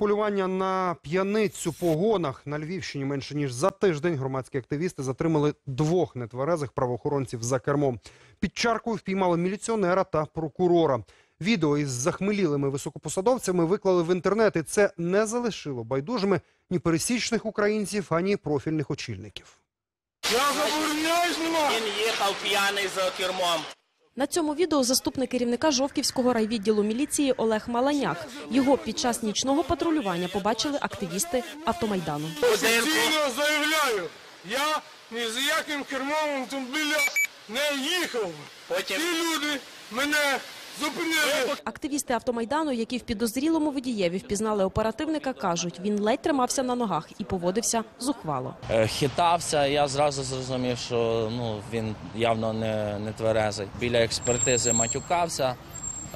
полювання на п'яницю по гонах на Львівщині менше ніж за тиждень громадські активісти затримали двох нетверезих правоохоронців за кермом. Під чаркою впіймали міліціонера та прокурора. Відео із захмелілими високопосадовцями виклали в інтернет, і це не залишило байдужими ні пересічних українців, ані профільних очільників. Я забороняю знімати. Він їхав п'яний за кермом. На цьому відео заступник керівника Жовківського райвідділу міліції Олег Маланяк. Його під час нічного патрулювання побачили активісти автомайдану. Офіційно заявляю, я ні з яким кермом автомобіля не їхав. Ті люди мене Активісти автомайдану, які в підозрілому водієві впізнали оперативника, кажуть, він ледь тримався на ногах і поводився зухвало. Е, хитався. Я зразу зрозумів, що ну він явно не, не тверезий. Біля експертизи матюкався,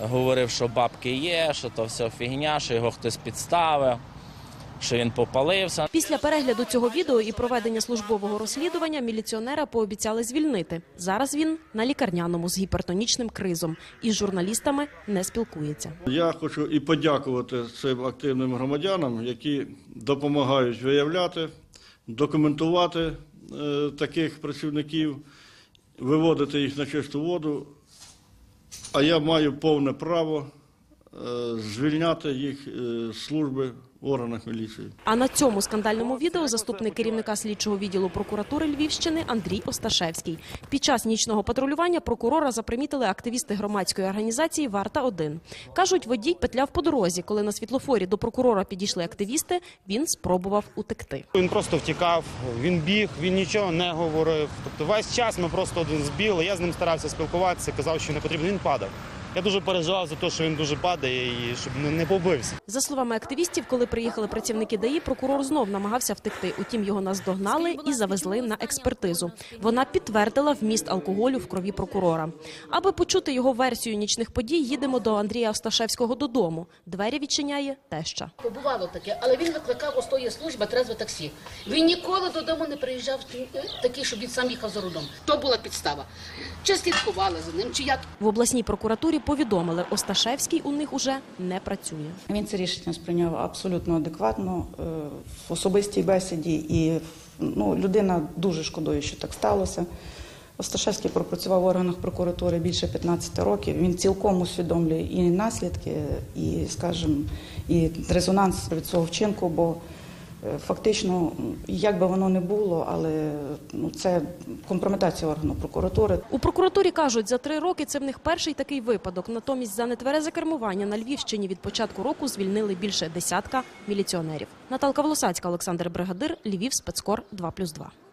говорив, що бабки є, що то все фігня, що його хтось підставив, що він попалився. Після перегляду цього відео і проведення службового розслідування міліціонера пообіцяли звільнити. Зараз він на лікарняному з гіпертонічним кризом і з журналістами не спілкується. Я хочу і подякувати цим активним громадянам, які допомагають виявляти, документувати е, таких працівників, виводити їх на чисту воду. А я маю повне право е, звільняти їх е, з служби органах міліції. А на цьому скандальному відео заступник керівника слідчого відділу прокуратури Львівщини Андрій Осташевський. Під час нічного патрулювання прокурора запримітили активісти громадської організації Варта 1 кажуть, водій петляв по дорозі. Коли на світлофорі до прокурора підійшли активісти, він спробував утекти. Він просто втікав, він біг, він нічого не говорив. Тобто весь час ми просто один збігли. Я з ним старався спілкуватися, казав, що не потрібно. Він падав. Я дуже переживав за те, що він дуже падає і щоб не- побився. За словами активістів, коли приїхали працівники ДАІ, прокурор знов намагався втекти. Утім, його наздогнали і завезли на експертизу. Вона підтвердила вміст алкоголю в крові прокурора. Аби почути його версію нічних подій, їдемо до Андрія Осташевського додому. Двері відчиняє теща. Бувало таке, але він викликав ось тої служби трезве таксі. Він ніколи додому не приїжджав е, такий, щоб він сам їхав за рулем. То була підстава. Чи слідкували за ним, чи як В обласній прокуратурі повідомили, Осташевський у них уже не працює. Він це рішення сприйняв абсолютно адекватно е, в особистій бесіді, і ну, людина дуже шкодує, що так сталося. Осташевський пропрацював в органах прокуратури більше 15 років. Він цілком усвідомлює і наслідки, і, скажімо, і резонанс від цього вчинку, бо фактично, як би воно не було, але ну, це компрометація органу прокуратури. У прокуратурі кажуть, за три роки це в них перший такий випадок. Натомість за нетверезе кермування на Львівщині від початку року звільнили більше десятка міліціонерів. Наталка Волосацька, Олександр Бригадир, Львів, спецкор 2+,2.